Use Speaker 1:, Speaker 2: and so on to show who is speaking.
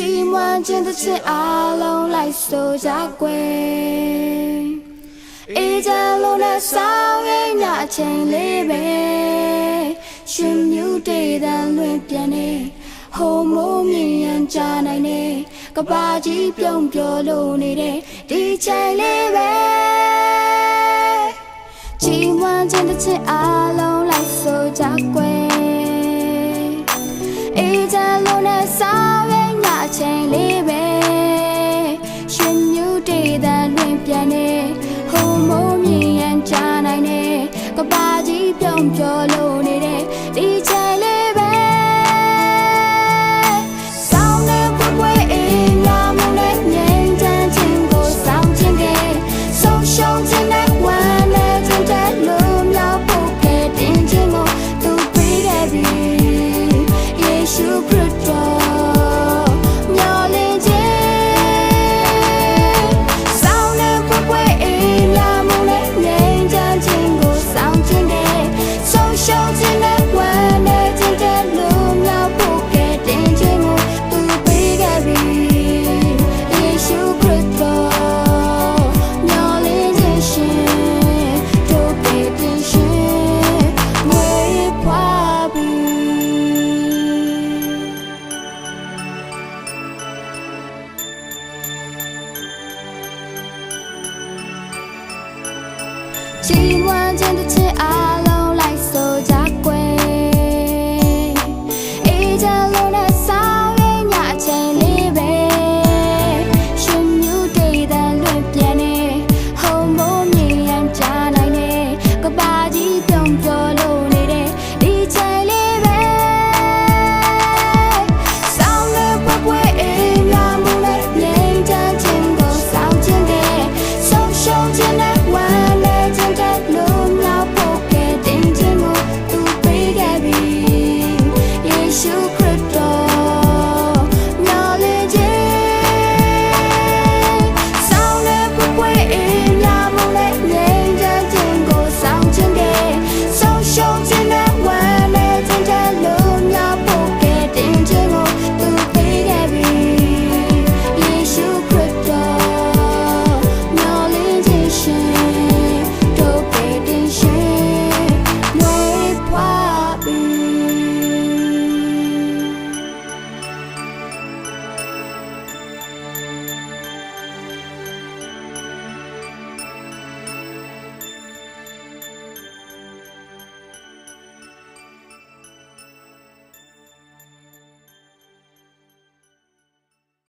Speaker 1: ချီးမွမ်းခြင်းတစ်ချက်အားလုံးလိုက်ဆိုကြကွယ်အေးချမ်းလုံးနဲ့ဆောင်ရိမ်ညအချိန်လေးပဲရှင်မြူတေးတန်လွင်ပြန်နေဟိုမိုးမြင်ရန်ကြနိုင်နေကဘာကြီးပြုံးပြောလို့နေတဲ့ဒီချိန်လေးပဲချီးမွမ်းခြင်းတစ်ချက်အားလုံး လုံးပြောလို့နေတဲ့ဒီချဲလေးပဲဆောင်းတဲ့ပွဲပွဲအေးလာမနဲ့ငြိမ်းချမ်းခြင်းကိုဆောင်းခြင်းတဲ့ဆုံးရှုံးခြင်းနဲ့ဝမ်းနဲ့ကြံတဲ့လို့မြောက်ဖို့ကဲတင်ခြင်းကိုသူပေးတယ်ပြီယေရှုခရစ်တော် 喜欢见的亲爱。